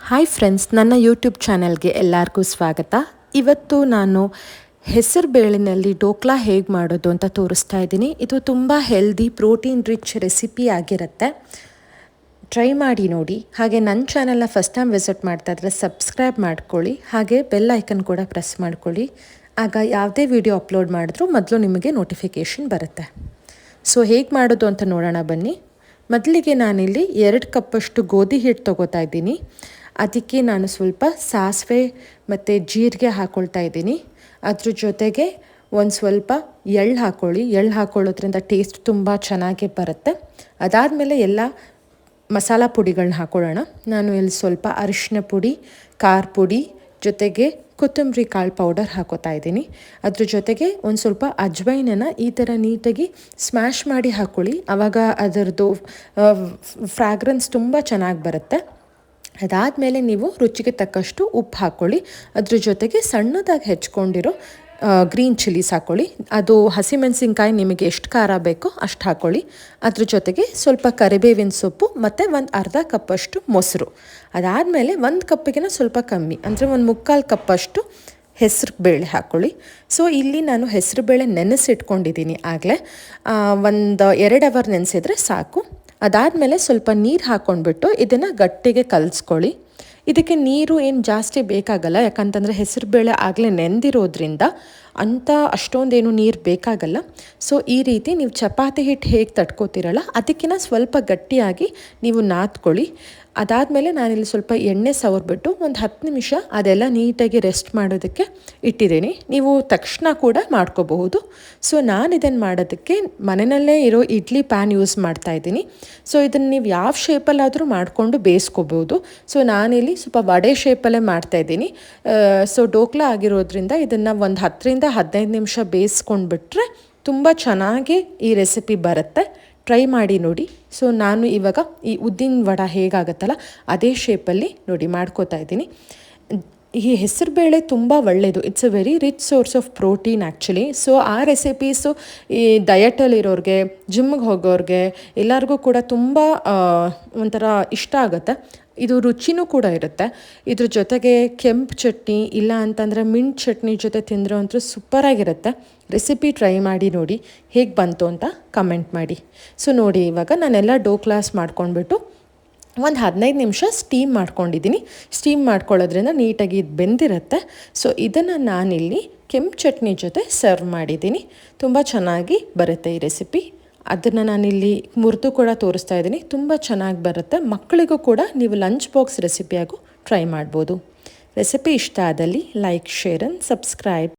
Hi friends ನನ್ನ YouTube ಚಾನಲ್ಗೆ ಎಲ್ಲರಿಗೂ ಸ್ವಾಗತ. ಇವತ್ತು ನಾನು ಹೆಸರು ಬೇಳಿನಲ್ಲಿ ಡೋಕ್ಲಾ ಹೇಗೆ ಮಾಡೋದು ಅಂತ ತೋರಿಸ್ತಾ ಇದ್ದೀನಿ. ಇದು ತುಂಬ ಹೆಲ್ದಿ ಪ್ರೋಟೀನ್ ರಿಚ್ ರೆಸಿಪಿ ಆಗಿರುತ್ತೆ. ಟ್ರೈ ಮಾಡಿ ನೋಡಿ. ಹಾಗೆ ನನ್ನ ಚಾನೆಲ್ನ ಫಸ್ಟ್ ಟೈಮ್ ವಿಸಿಟ್ ಮಾಡ್ತಾ ಇದ್ರೆ ಸಬ್ಸ್ಕ್ರೈಬ್ ಮಾಡ್ಕೊಳ್ಳಿ. ಹಾಗೆ ಬೆಲ್ ಐಕನ್ ಕೂಡ ಪ್ರೆಸ್ ಮಾಡ್ಕೊಳ್ಳಿ. ಆಗ ಯಾವುದೇ ವಿಡಿಯೋ ಅಪ್ಲೋಡ್ ಮಾಡಿದ್ರೂ ಮೊದಲು ನಿಮಗೆ ನೋಟಿಫಿಕೇಷನ್ ಬರುತ್ತೆ. ಸೊ ಹೇಗೆ ಮಾಡೋದು ಅಂತ ನೋಡೋಣ ಬನ್ನಿ. ಮೊದಲಿಗೆ ನಾನಿಲ್ಲಿ ಎರಡು ಕಪ್ಪಷ್ಟು ಗೋಧಿ ಹಿಟ್ಟು ತೊಗೋತಾ ಇದ್ದೀನಿ. ಅದಕ್ಕೆ ನಾನು ಸ್ವಲ್ಪ ಸಾಸಿವೆ ಮತ್ತು ಜೀರಿಗೆ ಹಾಕ್ಕೊಳ್ತಾ ಇದ್ದೀನಿ. ಅದ್ರ ಜೊತೆಗೆ ಒಂದು ಸ್ವಲ್ಪ ಎಳ್ಳು ಹಾಕ್ಕೊಳ್ಳಿ ಎಳ್ಳು ಹಾಕ್ಕೊಳ್ಳೋದ್ರಿಂದ ಟೇಸ್ಟ್ ತುಂಬ ಚೆನ್ನಾಗಿ ಬರುತ್ತೆ. ಅದಾದಮೇಲೆ ಎಲ್ಲ ಮಸಾಲ ಪುಡಿಗಳನ್ನ ಹಾಕ್ಕೊಳ್ಳೋಣ ನಾನು ಇಲ್ಲಿ ಸ್ವಲ್ಪ ಅರಿಶಿನ ಪುಡಿ, ಖಾರ ಪುಡಿ, ಜೊತೆಗೆ ಕೊತ್ತಂಬರಿ ಕಾಳು ಪೌಡರ್ ಹಾಕೋತಾ ಇದ್ದೀನಿ. ಅದ್ರ ಜೊತೆಗೆ ಒಂದು ಸ್ವಲ್ಪ ಅಜ್ವೈನನ್ನ ಈ ಥರ ನೀಟಾಗಿ ಸ್ಮ್ಯಾಶ್ ಮಾಡಿ ಹಾಕ್ಕೊಳ್ಳಿ ಆವಾಗ ಅದರದ್ದು ಫ್ರಾಗ್ರೆನ್ಸ್ ತುಂಬ ಚೆನ್ನಾಗಿ ಬರುತ್ತೆ. ಅದಾದಮೇಲೆ ನೀವು ರುಚಿಗೆ ತಕ್ಕಷ್ಟು ಉಪ್ಪು ಹಾಕ್ಕೊಳ್ಳಿ. ಅದ್ರ ಜೊತೆಗೆ ಸಣ್ಣದಾಗಿ ಹೆಚ್ಕೊಂಡಿರೋ ಗ್ರೀನ್ ಚಿಲ್ಲೀಸ್ ಹಾಕ್ಕೊಳ್ಳಿ. ಅದು ಹಸಿಮೆಣಸಿನ್ಕಾಯಿ ನಿಮಗೆ ಎಷ್ಟು ಖಾರ ಬೇಕೋ ಅಷ್ಟು ಹಾಕ್ಕೊಳ್ಳಿ. ಅದ್ರ ಜೊತೆಗೆ ಸ್ವಲ್ಪ ಕರಿಬೇವಿನ ಸೊಪ್ಪು ಮತ್ತು ಒಂದು ಅರ್ಧ ಕಪ್ಪಷ್ಟು ಮೊಸರು. ಅದಾದಮೇಲೆ ಒಂದು ಕಪ್ಪಿಗಿನ ಸ್ವಲ್ಪ ಕಮ್ಮಿ, ಅಂದರೆ ಒಂದು ಮುಕ್ಕಾಲು ಕಪ್ಪಷ್ಟು ಹೆಸರು ಬೇಳೆ ಹಾಕ್ಕೊಳ್ಳಿ. ಸೊ ಇಲ್ಲಿ ನಾನು ಹೆಸರು ಬೇಳೆ ನೆನೆಸಿಟ್ಕೊಂಡಿದ್ದೀನಿ ಆಗಲೇ. ಒಂದು ಎರಡು ಅವರ್ ನೆನೆಸಿದ್ರೆ ಸಾಕು. ಅದಾದಮೇಲೆ ಸ್ವಲ್ಪ ನೀರು ಹಾಕ್ಕೊಂಡ್ಬಿಟ್ಟು ಇದನ್ನು ಗಟ್ಟಿಗೆ ಕಲಿಸ್ಕೊಳ್ಳಿ. ಇದಕ್ಕೆ ನೀರು ಏನು ಜಾಸ್ತಿ ಬೇಕಾಗಲ್ಲ, ಯಾಕಂತಂದರೆ ಹೆಸರು ಬೇಳೆ ಆಗಲೇ ನೆಂದಿರೋದ್ರಿಂದ ಅಂಥ ಅಷ್ಟೊಂದೇನು ನೀರು ಬೇಕಾಗಲ್ಲ. ಸೊ ಈ ರೀತಿ ನೀವು ಚಪಾತಿ ಹಿಟ್ಟು ಹೇಗೆ ತಟ್ಕೋತಿರಲ್ಲ ಅದಕ್ಕಿಂತ ಸ್ವಲ್ಪ ಗಟ್ಟಿಯಾಗಿ ನೀವು ನಾದ್ಕೊಳ್ಳಿ. ಅದಾದಮೇಲೆ ನಾನಿಲ್ಲಿ ಸ್ವಲ್ಪ ಎಣ್ಣೆ ಸವರ್ಬಿಟ್ಟು ಒಂದು ಹತ್ತು ನಿಮಿಷ ಅದೆಲ್ಲ ನೀಟಾಗಿ ರೆಸ್ಟ್ ಮಾಡೋದಕ್ಕೆ ಇಟ್ಟಿದ್ದೀನಿ. ನೀವು ತಕ್ಷಣ ಕೂಡ ಮಾಡ್ಕೋಬಹುದು. ಸೊ ನಾನು ಇದನ್ನು ಮಾಡೋದಕ್ಕೆ ಮನೆಯಲ್ಲೇ ಇರೋ ಇಡ್ಲಿ ಪ್ಯಾನ್ ಯೂಸ್ ಮಾಡ್ತಾ ಇದ್ದೀನಿ. ಸೊ ಇದನ್ನು ನೀವು ಯಾವ ಶೇಪಲ್ಲಾದರೂ ಮಾಡಿಕೊಂಡು ಬೇಯಿಸ್ಕೋಬಹುದು. ಸೊ, ನಾನಿಲ್ಲಿ ಸ್ವಲ್ಪ ವಡೆ ಶೇಪಲ್ಲೇ ಮಾಡ್ತಾ ಇದ್ದೀನಿ. ಸೊ, ಡೋಕ್ಲಾ ಆಗಿರೋದ್ರಿಂದ ಇದನ್ನು ಒಂದು ಹತ್ತರಿಂದ ಹದಿನೈದು ನಿಮಿಷ ಬೇಯಿಸ್ಕೊಂಡ್ಬಿಟ್ರೆ ತುಂಬ ಚೆನ್ನಾಗಿ ಈ ರೆಸಿಪಿ ಬರುತ್ತೆ. ಟ್ರೈ ಮಾಡಿ ನೋಡಿ. ಸೊ ನಾನು ಇವಾಗ ಈ ಉದ್ದಿನ ವಡ ಹೇಗಾಗತ್ತಲ್ಲ, ಅದೇ ಶೇಪಲ್ಲಿ ನೋಡಿ ಮಾಡ್ಕೋತಾ ಇದ್ದೀನಿ. ಈ ಹೆಸರುಬೇಳೆ ತುಂಬ ಒಳ್ಳೆಯದು it's a very rich source of protein actually so ಆ ರೆಸಿಪೀಸು ಈ ಡಯಟಲ್ಲಿರೋರಿಗೆ ಜಿಮ್ಗೆ ಹೋಗೋರಿಗೆ ಎಲ್ಲರಿಗೂ ಕೂಡ ತುಂಬ ಒಂಥರ ಇಷ್ಟ ಆಗುತ್ತೆ. ಇದು ರುಚಿನೂ ಕೂಡ ಇರುತ್ತೆ. ಇದ್ರ ಜೊತೆಗೆ ಕೆಂಪು ಚಟ್ನಿ, ಇಲ್ಲ ಅಂತಂದರೆ ಮಿಂಟ್ ಚಟ್ನಿ ಜೊತೆ ತಿಂದರೆ ಅಂತೂ ಸೂಪರಾಗಿರುತ್ತೆ. ರೆಸಿಪಿ ಟ್ರೈ ಮಾಡಿ ನೋಡಿ, ಹೇಗೆ ಬಂತು ಅಂತ ಕಮೆಂಟ್ ಮಾಡಿ. ಸೊ, ನೋಡಿ, ಇವಾಗ ನಾನೆಲ್ಲ ಡೋ ಕ್ಲಾಸ್ ಮಾಡ್ಕೊಂಡ್ಬಿಟ್ಟು ಒಂದು ಹದಿನೈದು ನಿಮಿಷ ಸ್ಟೀಮ್ ಮಾಡ್ಕೊಂಡಿದ್ದೀನಿ. ಸ್ಟೀಮ್ ಮಾಡ್ಕೊಳ್ಳೋದ್ರಿಂದ ನೀಟಾಗಿ ಇದು ಬೆಂದಿರುತ್ತೆ. ಸೊ, ಇದನ್ನು ನಾನಿಲ್ಲಿ ಕೆಂಪು ಚಟ್ನಿ ಜೊತೆ ಸರ್ವ್ ಮಾಡಿದ್ದೀನಿ. ತುಂಬ ಚೆನ್ನಾಗಿ ಬರುತ್ತೆ ಈ ರೆಸಿಪಿ. ಅದನ್ನು ನಾನಿಲ್ಲಿ ಮುರಿದು ಕೂಡ ತೋರಿಸ್ತಾ ಇದ್ದೀನಿ. ತುಂಬ ಚೆನ್ನಾಗಿ ಬರುತ್ತೆ. ಮಕ್ಕಳಿಗೂ ಕೂಡ ನೀವು ಲಂಚ್ ಬಾಕ್ಸ್ ರೆಸಿಪಿಯಾಗೂ ಟ್ರೈ ಮಾಡ್ಬೋದು. ರೆಸಿಪಿ ಇಷ್ಟ ಆದಲ್ಲಿ ಲೈಕ್ ಶೇರ್ ಆ್ಯಂಡ್ ಸಬ್ಸ್ಕ್ರೈಬ್